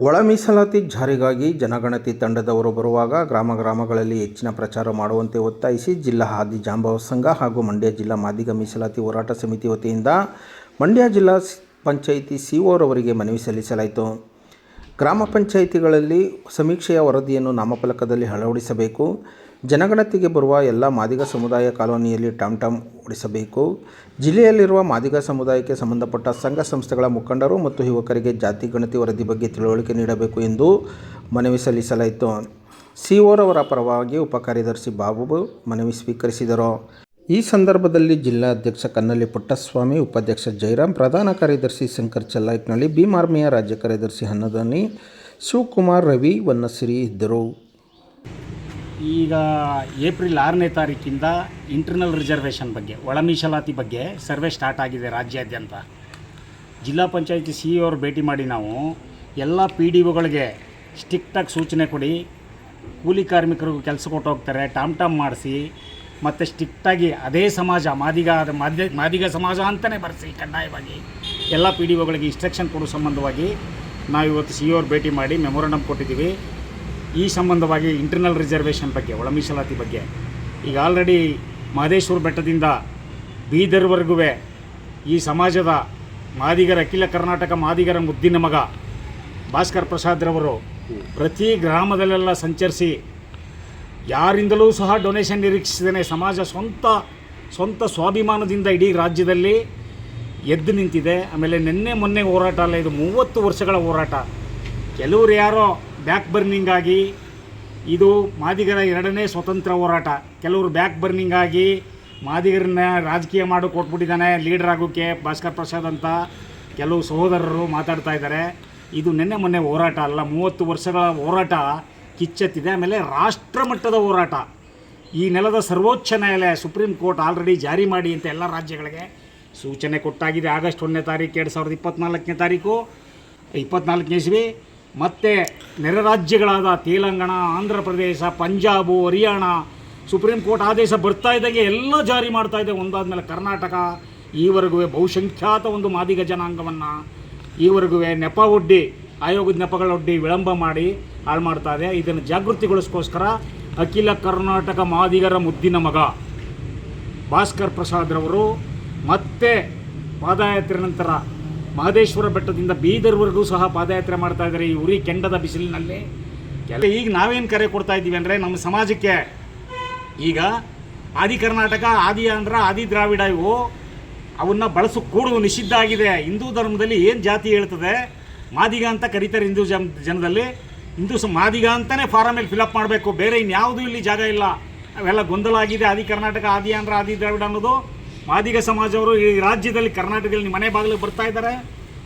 ಒಳ ಮೀಸಲಾತಿ ಜಾರಿಗಾಗಿ ಜನಗಣತಿ ತಂಡದವರು ಬರುವಾಗ ಗ್ರಾಮ ಗ್ರಾಮಗಳಲ್ಲಿ ಹೆಚ್ಚಿನ ಪ್ರಚಾರ ಮಾಡುವಂತೆ ಒತ್ತಾಯಿಸಿ ಜಿಲ್ಲಾ ಹಾದಿ ಜಾಂಬವ ಸಂಘ ಹಾಗೂ ಮಂಡ್ಯ ಜಿಲ್ಲಾ ಮಾದಿಗ ಮೀಸಲಾತಿ ಹೋರಾಟ ಸಮಿತಿ ವತಿಯಿಂದ ಮಂಡ್ಯ ಜಿಲ್ಲಾ ಪಂಚಾಯಿತಿ ಸಿಒರವರಿಗೆ ಮನವಿ ಸಲ್ಲಿಸಲಾಯಿತು. ಗ್ರಾಮ ಪಂಚಾಯಿತಿಗಳಲ್ಲಿ ಸಮೀಕ್ಷೆಯ ವರದಿಯನ್ನು ನಾಮಫಲಕದಲ್ಲಿ ಅಳವಡಿಸಬೇಕು. ಜನಗಣತಿಗೆ ಬರುವ ಎಲ್ಲ ಮಾದಿಗ ಸಮುದಾಯ ಕಾಲೋನಿಯಲ್ಲಿ ಟಾಮ್ ಟಾಮ್ ಜಿಲ್ಲೆಯಲ್ಲಿರುವ ಮಾದಿಗ ಸಮುದಾಯಕ್ಕೆ ಸಂಬಂಧಪಟ್ಟ ಸಂಘ ಸಂಸ್ಥೆಗಳ ಮುಖಂಡರು ಮತ್ತು ಯುವಕರಿಗೆ ಜಾತಿ, ಗಣತಿ, ವರದಿ ಬಗ್ಗೆ ತಿಳುವಳಿಕೆ ನೀಡಬೇಕು ಎಂದು ಮನವಿ ಸಲ್ಲಿಸಲಾಯಿತು. ಸಿಒರವರ ಪರವಾಗಿ ಉಪಕಾರ್ಯದರ್ಶಿ ಬಾಬು ಮನವಿ ಸ್ವೀಕರಿಸಿದರು. ಈ ಸಂದರ್ಭದಲ್ಲಿ ಜಿಲ್ಲಾಧ್ಯಕ್ಷ ಕನ್ನಳ್ಳಿ ಪುಟ್ಟಸ್ವಾಮಿ, ಉಪಾಧ್ಯಕ್ಷ ಜೈರಾಮ್ ಪ್ರಧಾನ ಕಾರ್ಯದರ್ಶಿ ಶಂಕರ್ ಚೆಲ್ಲಾಯ್ಕನಹಳ್ಳಿ ಭೀಮಾರ್ಮಿಯ ರಾಜ್ಯ ಕಾರ್ಯದರ್ಶಿ ಹನ್ನದಾನಿ, ಶಿವಕುಮಾರ್ ರವಿ ವನ್ನಸಿರಿ ಇದ್ದರು. ಈಗ ಏಪ್ರಿಲ್ ಆರನೇ ತಾರೀಕಿಂದ ಇಂಟರ್ನಲ್ ರಿಸರ್ವೇಷನ್ ಬಗ್ಗೆ, ಒಳ ಮೀಸಲಾತಿ ಬಗ್ಗೆ ಸರ್ವೆ ಸ್ಟಾರ್ಟ್ ಆಗಿದೆ ರಾಜ್ಯಾದ್ಯಂತ. ಜಿಲ್ಲಾ ಪಂಚಾಯತಿ ಸಿ ಇ ಭೇಟಿ ಮಾಡಿ ನಾವು ಎಲ್ಲ ಪಿ ಡಿ ಒಗಳಿಗೆ ಸ್ಟಿಕ್ಟಾಗಿ ಸೂಚನೆ ಕೊಡಿ. ಕೂಲಿ ಕಾರ್ಮಿಕರಿಗೂ ಕೆಲಸ ಕೊಟ್ಟು ಹೋಗ್ತಾರೆ, ಟಾಮ್ ಟಾಮ್ ಮಾಡಿಸಿ, ಮತ್ತು ಸ್ಟಿಕ್ಟಾಗಿ ಅದೇ ಸಮಾಜ, ಮಾದಿಗ ಮಾದಿ, ಮಾದಿಗ ಸಮಾಜ ಅಂತಲೇ ಬರೆಸಿ ಕಡ್ಡಾಯವಾಗಿ ಎಲ್ಲ ಪಿ ಡಿ ಒಗಳಿಗೆ ಇನ್ಸ್ಟ್ರಕ್ಷನ್ ಕೊಡೋ ಸಂಬಂಧವಾಗಿ ನಾವು ಇವತ್ತು ಸಿ ಅವ್ರು ಭೇಟಿ ಮಾಡಿ ಮೆಮೊರಂಡಮ್ ಕೊಟ್ಟಿದ್ದೀವಿ. ಈ ಸಂಬಂಧವಾಗಿ ಇಂಟರ್ನಲ್ ರಿಸರ್ವೇಷನ್ ಬಗ್ಗೆ ಒಳ ಮೀಸಲಾತಿ ಬಗ್ಗೆ. ಈಗ ಆಲ್ರೆಡಿ ಮಹದೇಶ್ವರ ಬೆಟ್ಟದಿಂದ ಬೀದರ್ವರೆಗೂ ಈ ಸಮಾಜದ ಮಾದಿಗರ, ಅಖಿಲ ಕರ್ನಾಟಕ ಮಾದಿಗರ ಮುದ್ದಿನ ಮಗ ಭಾಸ್ಕರ್ ಪ್ರಸಾದ್ರವರು ಪ್ರತಿ ಗ್ರಾಮದಲ್ಲೆಲ್ಲ ಸಂಚರಿಸಿ ಯಾರಿಂದಲೂ ಸಹ ಡೊನೇಷನ್ ನಿರೀಕ್ಷಿಸಿದ್ದೇನೆ ಸಮಾಜ ಸ್ವಂತ ಸ್ವಂತ ಸ್ವಾಭಿಮಾನದಿಂದ ಇಡೀ ರಾಜ್ಯದಲ್ಲಿ ಎದ್ದು ನಿಂತಿದೆ. ಆಮೇಲೆ ನಿನ್ನೆ ಮೊನ್ನೆ ಹೋರಾಟ ಅಲ್ಲ, ಇದು ಮೂವತ್ತು ವರ್ಷಗಳ ಹೋರಾಟ. ಕೆಲವರು ಯಾರೋ ಬ್ಯಾಕ್ ಬರ್ನಿಂಗ್ ಆಗಿ ಇದು ಮಾದಿಗರ ಎರಡನೇ ಸ್ವತಂತ್ರ ಹೋರಾಟ. ಕೆಲವರು ಬ್ಯಾಕ್ ಬರ್ನಿಂಗ್ ಆಗಿ ಮಾದಿಗರನ್ನ ರಾಜಕೀಯ ಮಾಡಿ ಕೊಟ್ಬಿಟ್ಟಿದ್ದಾನೆ ಲೀಡರ್ ಆಗೋಕ್ಕೆ ಭಾಸ್ಕರ್ ಪ್ರಸಾದ್ ಅಂತ ಕೆಲವು ಸಹೋದರರು ಮಾತಾಡ್ತಾ ಇದ್ದಾರೆ. ಇದು ನಿನ್ನೆ ಮೊನ್ನೆ ಹೋರಾಟ ಅಲ್ಲ, ಮೂವತ್ತು ವರ್ಷಗಳ ಹೋರಾಟ ಕಿಚ್ಚೆತ್ತಿದೆ. ಆಮೇಲೆ ರಾಷ್ಟ್ರ ಮಟ್ಟದ ಹೋರಾಟ. ಈ ನೆಲದ ಸರ್ವೋಚ್ಚ ನ್ಯಾಯಾಲಯ, ಸುಪ್ರೀಂ ಕೋರ್ಟ್ ಆಲ್ರೆಡಿ ಜಾರಿ ಮಾಡಿ ಅಂತ ಎಲ್ಲ ರಾಜ್ಯಗಳಿಗೆ ಸೂಚನೆ ಕೊಟ್ಟಾಗಿದೆ. ಆಗಸ್ಟ್ ಒಂದನೇ ತಾರೀಕು, ಎರಡು ಸಾವಿರದ ಇಪ್ಪತ್ತ್ನಾಲ್ಕನೇ ತಾರೀಕು ಇಪ್ಪತ್ತ್ನಾಲ್ಕನೇ ಇಸ್ವಿ. ಮತ್ತು ನೆರೆ ರಾಜ್ಯಗಳಾದ ತೆಲಂಗಾಣ, ಆಂಧ್ರ ಪ್ರದೇಶ, ಪಂಜಾಬು, ಹರಿಯಾಣ, ಸುಪ್ರೀಂ ಕೋರ್ಟ್ ಆದೇಶ ಬರ್ತಾ ಇದ್ದಂಗೆ ಎಲ್ಲ ಜಾರಿ ಮಾಡ್ತಾ ಇದೆ. ಒಂದಾದ್ಮೇಲೆ ಕರ್ನಾಟಕ, ಈವರೆಗೂ ಬಹುಸಂಖ್ಯಾತ ಒಂದು ಮಾದಿಗ ಜನಾಂಗವನ್ನು ಈವರೆಗೂ ನೆಪ ಒಡ್ಡಿ, ಆಯೋಗದ ನೆಪಗಳೊಡ್ಡಿ ವಿಳಂಬ ಮಾಡಿ ಹಾಳು ಮಾಡ್ತಾ ಇದೆ. ಇದನ್ನು ಜಾಗೃತಿಗೊಳಿಸ್ಕೋಸ್ಕರ ಅಖಿಲ ಕರ್ನಾಟಕ ಮಾದಿಗರ ಮುದ್ದಿನ ಮಗ ಭಾಸ್ಕರ್ ಪ್ರಸಾದ್ರವರು ಮತ್ತೆ ಪಾದಯಾತ್ರೆ ನಂತರ ಮಹದೇಶ್ವರ ಬೆಟ್ಟದಿಂದ ಬೀದರ್ವರೆಗೂ ಸಹ ಪಾದಯಾತ್ರೆ ಮಾಡ್ತಾ ಇದ್ದಾರೆ ಈ ಉರಿ ಕೆಂಡದ ಬಿಸಿಲಿನಲ್ಲಿ. ಈಗ ನಾವೇನು ಕರೆ ಕೊಡ್ತಾ ಇದ್ದೀವಿ ಅಂದರೆ ನಮ್ಮ ಸಮಾಜಕ್ಕೆ ಈಗ ಆದಿ ಕರ್ನಾಟಕ, ಆದಿ ಆಂಧ್ರ, ಆದಿ ದ್ರಾವಿಡ ಇವು ಅವನ್ನ ಕೂಡು ನಿಷಿದ್ಧ ಆಗಿದೆ. ಹಿಂದೂ ಧರ್ಮದಲ್ಲಿ ಏನು ಜಾತಿ ಹೇಳ್ತದೆ? ಮಾದಿಗ ಅಂತ ಕರೀತಾರೆ ಹಿಂದೂ ಜನ ಜನದಲ್ಲಿ. ಹಿಂದೂ ಮಾದಿಗ ಅಂತಲೇ ಫಾರಮಲ್ಲಿ ಫಿಲಪ್ ಮಾಡಬೇಕು. ಬೇರೆ ಇನ್ಯಾವುದೂ ಇಲ್ಲಿ ಜಾಗ ಇಲ್ಲ. ಅವೆಲ್ಲ ಗೊಂದಲ ಆಗಿದೆ. ಆದಿ ಕರ್ನಾಟಕ, ಆದಿ ಆಂಧ್ರ, ಆದಿ ದ್ರಾವಿಡ ಅನ್ನೋದು. ಮಾದಿಗ ಸಮಾಜವರು ಈ ರಾಜ್ಯದಲ್ಲಿ, ಕರ್ನಾಟಕದಲ್ಲಿ ಮನೆ ಬಾಗಿಲಿಗೆ ಬರ್ತಾ ಇದ್ದಾರೆ.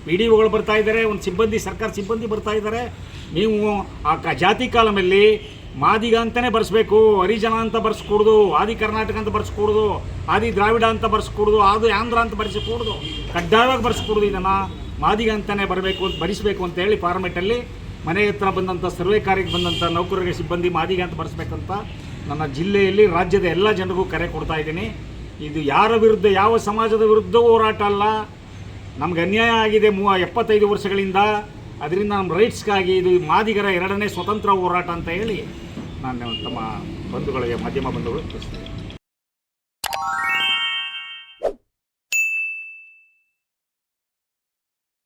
ಪಿ ಡಿ ಒಗಳು ಬರ್ತಾ ಇದ್ದಾರೆ, ಒಂದು ಸಿಬ್ಬಂದಿ, ಸರ್ಕಾರ ಸಿಬ್ಬಂದಿ ಬರ್ತಾ ಇದ್ದಾರೆ. ನೀವು ಆ ಕ, ಜಾತಿ ಕಾಲಮಲ್ಲಿ ಮಾದಿಗ ಅಂತಲೇ ಬರೆಸ್ಬೇಕು, ಹರಿಜನ ಅಂತ ಬರ್ಸ್ಕೊಡ್ದು, ಆದಿ ಕರ್ನಾಟಕ ಅಂತ ಬರ್ಸ್ಕೊಡ್ದು, ಆದಿ ದ್ರಾವಿಡ ಅಂತ ಬರ್ಸ್ಕೊಡ್ದು, ಆದಿ ಆಂಧ್ರ ಅಂತ ಬರೆಸಿಕೊಡ್ದು, ಕಡ್ಡಾಯವಾಗಿ ಬರ್ಸ್ಕೊಡ್ದು ಇದನ್ನು ಮಾದಿಗ ಅಂತಲೇ ಬರಬೇಕು ಅಂತ, ಬರಿಸಬೇಕು ಅಂತ ಹೇಳಿ ಫಾರ್ಮೆಟಲ್ಲಿ ಮನೆ ಹತ್ರ ಬಂದಂಥ, ಸರ್ವೆ ಕಾರ್ಯಕ್ಕೆ ಬಂದಂಥ ನೌಕರರಿಗೆ ಸಿಬ್ಬಂದಿ ಮಾದಿಗ ಅಂತ ಬರೆಸ್ಬೇಕಂತ ನನ್ನ ಜಿಲ್ಲೆಯಲ್ಲಿ, ರಾಜ್ಯದ ಎಲ್ಲ ಜನರಿಗೂ ಕರೆ ಕೊಡ್ತಾ ಇದ್ದೀನಿ. ಇದು ಯಾರ ವಿರುದ್ಧ, ಯಾವ ಸಮಾಜದ ವಿರುದ್ಧ ಹೋರಾಟ ಅಲ್ಲ. ನಮ್ಗೆ ಅನ್ಯಾಯ ಆಗಿದೆ ಮೂವ ಎಪ್ಪತ್ತೈದು ವರ್ಷಗಳಿಂದ. ಅದರಿಂದ ನಮ್ಮ ರೈಟ್ಸ್ಗಾಗಿ ಇದು ಮಾದಿಗರ ಎರಡನೇ ಸ್ವತಂತ್ರ ಹೋರಾಟ ಅಂತ ಹೇಳಿ ನಾನು ತಮ್ಮ ಬಂಧುಗಳಿಗೆ, ಮಾಧ್ಯಮ ಬಂಧುಗಳು ತಿಳಿಸ್ತೀನಿ.